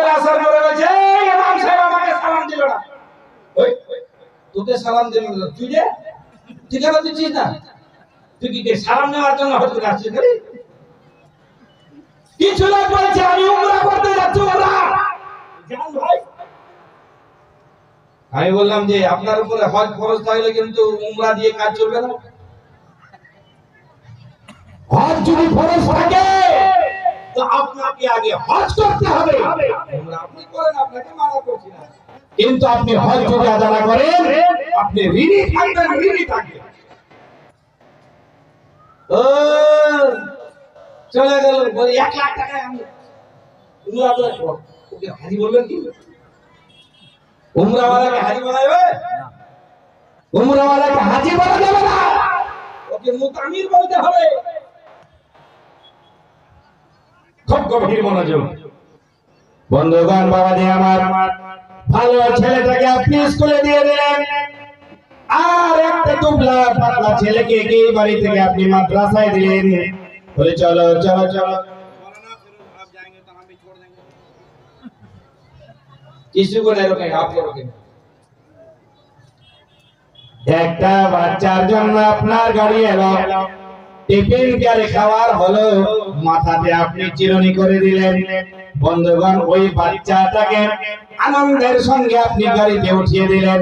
আসার পরে বলছে, "এই ইমাম সাহেব আমাকে সালাম দিল না। ওই, তোকে সালাম দিল না। তুই যে, তুই কেন দিচ্ছিস না? তুই কি সালাম নেওয়ার জন্য হয়তো আসছিস কিছু লোক বলছে, আমি উমরা করতে যাচ্ছি জান ভাই। আমি বললাম যে, আপনার উপরে হজ খরচ থাকলে কিন্তু উমরা দিয়ে কাজ চলবে না। হজ যদি খরচ থাকে তো আপনাকে আগে হজ করতে হবে। উমরা আপনি করেন আপনাকে মানা করছি না। কিন্তু আপনি হজ যদি করেন আপনি ঋণী থাকবেন ঋণী থাকবেন। ও চলে গেল। এক লাখ টাকায় আমি ওকে হাজি বলবেন কি? উমরাওয়ালাকে হাজি বানাবে উমরাওয়ালাকে হাজি বলা যাবে না। ওকে মুতামির বলতে হবে। খুব গভীর মনোযোগ। বন্ধুগণ বাবা দিয়ে আমার, ভালো ছেলেটাকে আপনি স্কুলে দিয়ে দিলেন। আর একটা দুবলা পাতলা ছেলেকে কি বাড়ি থেকে আপনি মাদ্রাসায় দিলেন? বলে, চলো চলো চলো। একটা বাচ্চার জন্য আপনার গাড়ি এলো। টিফিন খাওয়ার হলো। মাথাতে আপনি চিরনি করে দিলেন। বন্ধুগণ, ওই বাচ্চাটাকে আনন্দের সঙ্গে আপনি গাড়িতে উঠিয়ে দিলেন।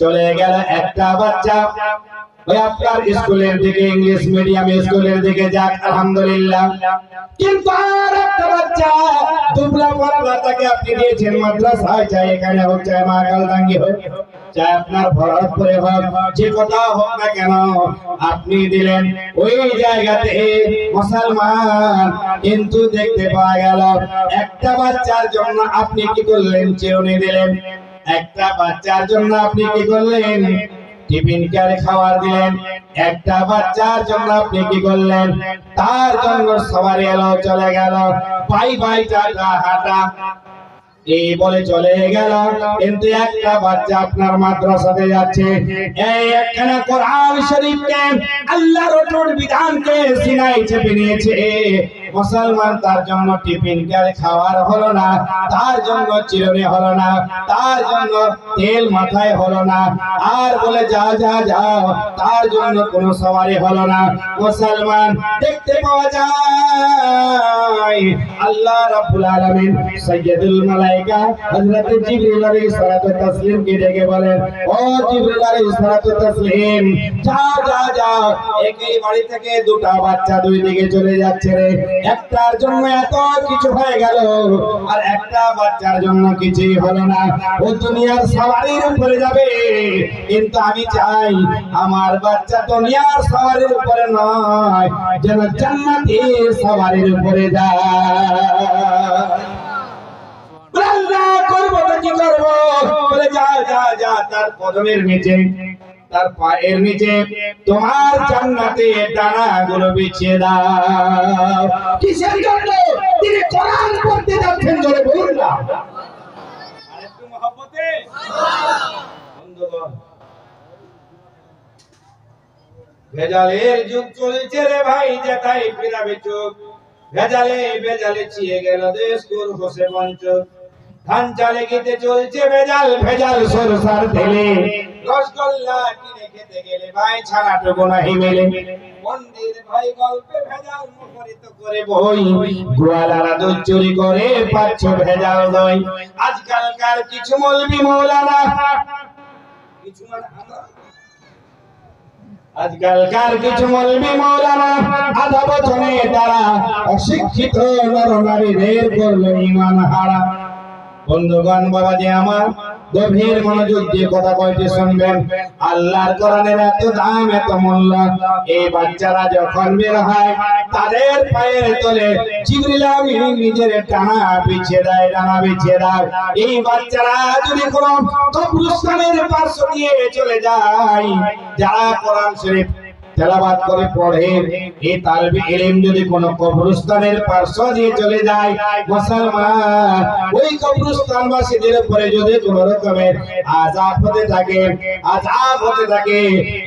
চলে গেল একটা বাচ্চা। ওই আপনার স্কুলের দিকে, ইংলিশ মিডিয়াম স্কুলের দিকে যাক, আলহামদুলিল্লাহ। কিন্তু আর একটা বাচ্চা, দুবলা তাকে আপনি দিয়েছেন মাদ্রাসায়। চাই এখানে হোক, চাই মা কালদাঙ্গি হোক। চাই আপনার ভরতপুরে হোক, যে কোথাও হোক না কেন, আপনি দিলেন ওই জায়গাতে মুসলমান। কিন্তু দেখতে পাওয়া গেল, একটা বাচ্চার জন্য আপনি কি করলেন? চিরুনি দিলেন, একটা বাচ্চার জন্য আপনি কি করলেন? টিফিন ক্যারে খাবার দিলেন, একটা বাচ্চার জন্য আপনি কি করলেন? তার জন্য সবার এলো চলে গেল। বাই বাই, টাটা, হাটা। এই বলে চলে গেল। কিন্তু একটা বাচ্চা আপনার মাদ্রাসাতে যাচ্ছে। এই একখানা কোরআন শরীফকে আল্লাহর বিধানকে সিনাই চেপে নিয়েছে। মুসলমান তার জন্য টিফিন ক্যারে খাওয়ার হলো না, তার জন্য চিরনি হলো না, তার জন্য তেল মাথায় হলো না। আর বলে, যা যা, যাও। তার জন্য কোনো সওয়ারি হলো না। মুসলমান দেখতে পাওয়া যায়, আল্লাহ রাব্বুল আলামিন সাইয়্যিদুল মালায়েকা হযরত জিবরিল আলাইহিস সালাতু তাসলিম কে ডেকে বলেন, ও জিবরিল আলাইহিস সালাতু তাসলিম, যা যা যা একই বাড়ি থেকে দুটা বাচ্চা দুই দিকে চলে যাচ্ছে রে। একটার জন্য এত কিছু হয়ে গেল, আর একটা বাচ্চার জন্য কিছুই হলো না। ও দুনিয়ার সওয়ারির উপরে যাবে, কিন্তু আমি চাই আমার বাচ্চা দুনিয়ার সওয়ারির উপরে নয়, যেন জান্নাতের সওয়ারির উপরে যায়। করব তো কি করব? যা যা যা, তার কদমের নিচে তার পায়ের নিচে তোমার জান্নাতে ডানা গুলো বিছিয়ে দাও। কিসের জন্য? তিনি কোরআন পড়তে যাচ্ছেন জোরে বলুন না। আরেকটু মহব্বতে? বন্ধুগণ ভেজালের যুগ চলছে রে ভাই যেটাই ফিরাবে চোখ ভেজালে ভেজালে চিয়ে গেল দেশ কুর বসে মঞ্চ। ধান চালে খেতে চলছে ভেজাল ভেজাল সরসার তেলে। রসগোল্লা কিনে খেতে গেলে ভাই ছাড়াটুকু নাহি মেলে। মানে আজকালকার কিছু মলবি মৌলানা। আধা বছরে তারা অশিক্ষিত নর নারীদের করল ইমান হারা। বন্ধুগণ বাবা যে আমার, গভীর মনোযোগ দিয়ে কথা কইতে শুনবেন? আল্লাহর কোরআনের এত দাম, এত মূল্য। এই বাচ্চারা যখন বের হয়, তাদের পায়ের তলে জিবরিল আমিন নিজের টানা পিছিয়ে দেয়, টানা পিছিয়ে দেয়। এই বাচ্চারা যদি কোন কবরস্থানের পার্শ্ব দিয়ে চলে যায়, যারা কোরআন শরীফ তেলাবাদ করে পড়ে এই তালবে ইলম যদি কোনো কবরস্থানের পার্শ্ব দিয়ে চলে যায়, মুসলমান, ওই কবরস্থানবাসীদের উপরে যদি কোন রকমের আযাব হতে থাকে, আযাব হতে থাকে,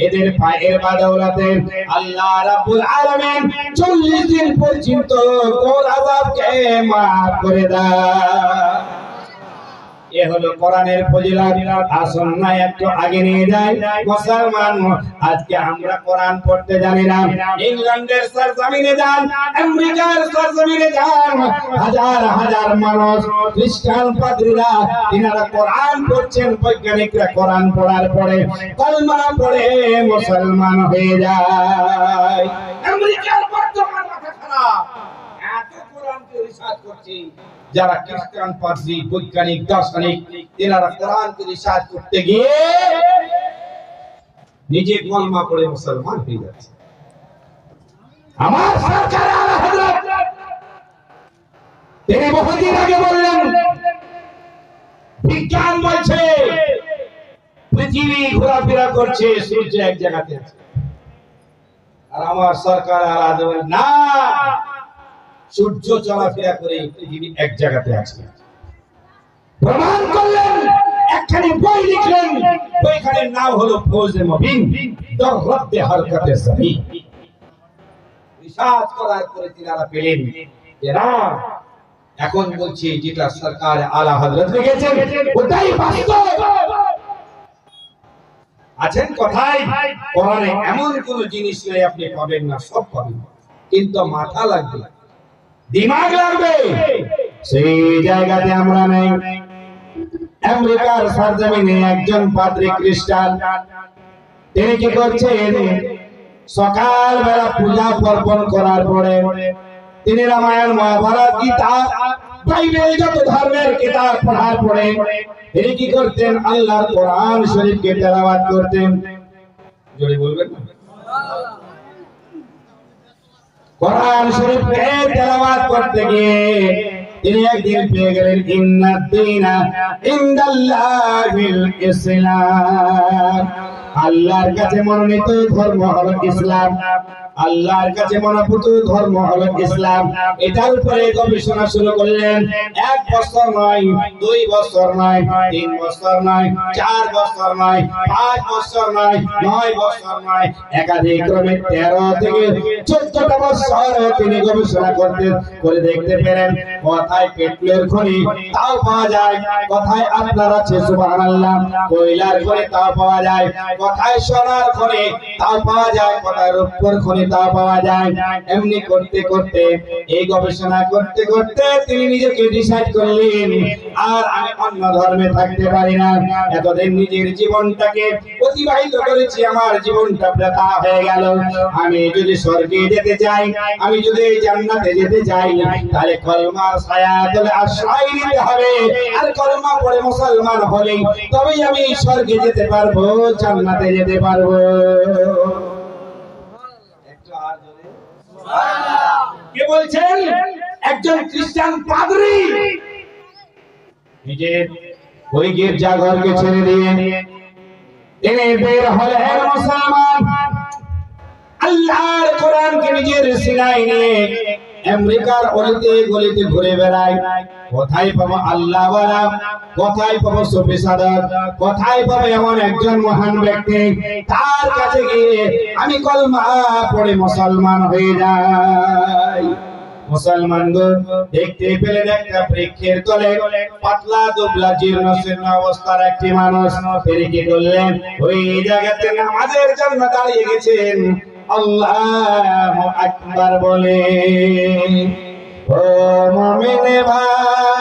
এদের পায়ের বাদৌলতে আল্লাহ রাব্বুল আলামিন 40 দিন পর্যন্ত কোন আযাবকে মাফ করে দেয় এ হলো কোরআনের ফজিলত। না একটু আগে নিয়ে মুসলমান, আজকে আমরা কোরআন পড়তে জানি না। ইংল্যান্ডের যান, আমেরিকার যান, হাজার হাজার মানুষ, খ্রিস্টান পাদ্রীরা, তিনারা কোরআন পড়ছেন, বৈজ্ঞানিকরা কোরআন পড়ার পরে কলমা পড়ে মুসলমান হয়ে যায়। আমেরিকার বর্তমান মাথা খারাপ। রিসার্চ করছি, যারা খ্রিস্টান পাদ্রী বৈজ্ঞানিক, দার্শনিক তেনারা কোরআনকে রিসার্চ করতে গিয়ে নিজে কলমা পড়ে মুসলমান হয়ে যাচ্ছে। আমার সরকার তিনি বহুদিন আগে বললেন, বিজ্ঞান বলছে, পৃথিবী ঘোরাফেরা করছে, সূর্য এক জায়গাতে আছে। আর আমার সরকার আলা দেবেন না সূর্য চলাফেরা করে পৃথিবী এক জায়গাতে আছে। প্রমাণ করলেন, একখানি বই লিখলেন। বইখানের নাম হলো ফৌজে মবিন রিসার্চ করার পরে তিনারা পেলেন যে না, এখন বলছি যেটা সরকার আলা লিখেছেন, ওটাই বাস্তব। আছেন কথাই কোরআনে এমন কোন জিনিস নেই, আপনি পাবেন না, সব পাবেন। কিন্তু মাথা লাগবে। দিমাগ লাগবে। সেই জায়গাতে আমরা নেই। আমেরিকার সরজমিনে একজন পাদ্রী খ্রিস্টান, তিনি কি করছেন সকাল বেলা পূজা পর্বণ করার পরে তিনি রামায়ণ, মহাভারত, গীতা, বাইবেল যত ধর্মের কিতাব পড়ার পরে তিনি কি করতেন? আল্লাহর কোরআন শরীফকে তেলাওয়াত করতেন। জোরে বলবেন না। কোরআন শরীফে তেলাওয়াত করতে গিয়ে তিনি একদিন পেয়ে গেলেন ইন্নাদ দীনা ইনদাল্লাহিল ইসলাম। আল্লাহর কাছে মনোনীত ধর্ম হলো ইসলাম। আল্লাহর কাছে মনোনীত ধর্ম হলো ইসলাম। এটার উপরে গবেষণা শুরু করলেন, এক বছর নয়, দুই বছর নয়, তিন বছর নয়, চার বছর নয়, পাঁচ বছর নয় নয় বছর নয় একাধিক ক্রমে তেরো থেকে চোদ্দটা বছর তিনি গবেষণা করতে করে দেখতে পেলেন, কোথায় পেট্রোলের খনি, তাও পাওয়া যায়। কথায় আপনার আছে, সুবহানাল্লাহ, কয়লার খনি, তাও পাওয়া যায়। কথায় সোনার খনি, তাও পাওয়া যায়। কোথায় রূপর খনি তাও পাওয়া যায়। এমনি করতে করতে, এই গবেষণা করতে করতে তিনি নিজেকে ডিসাইড করলেন, আর আমি অন্য ধর্মে থাকতে পারি না। এতদিন নিজের জীবনটাকে অতিবাহিত করেছি, আমার জীবনটা বৃথা হয়ে গেল। আমি যদি স্বর্গে যেতে চাই, আমি যদি জান্নাতে যেতে চাই, তাহলে কলমার ছায়া তলে আশ্রয় নিতে হবে। আর কলমা পড়ে মুসলমান হলেই তবেই আমি স্বর্গে যেতে পারব, জান্নাতে যেতে পারব একটু আর জোরে। কে বলছেন, একজন খ্রিস্টান পাদ্রী। নিজের ওই গির্জা ঘরকে ছেড়ে দিয়ে তিনি বের হলেন মুসলমান। আল্লাহর কোরআনকে নিজের সিনাই নিয়ে আমেরিকার অলিতে গলিতে ঘুরে বেড়ায়। কোথায় পাবো আল্লাহ কোথায় কোথায় পাবো এমন একজন মহান ব্যক্তি? তার কাছে গিয়ে আমি কলমা পড়ে মুসলমান হয়ে যাই। মুসলমান দেখতে পেলেন একটা বৃক্ষের তলে পাতলা দুবলা জীর্ণ শীর্ণ অবস্থার একটি মানুষ তিনি কি করলেন? ওই জায়গাতে নামাজের জন্য দাঁড়িয়ে গেছেন। আল্লাহ আকবার বলে, ও মমিনে ভাই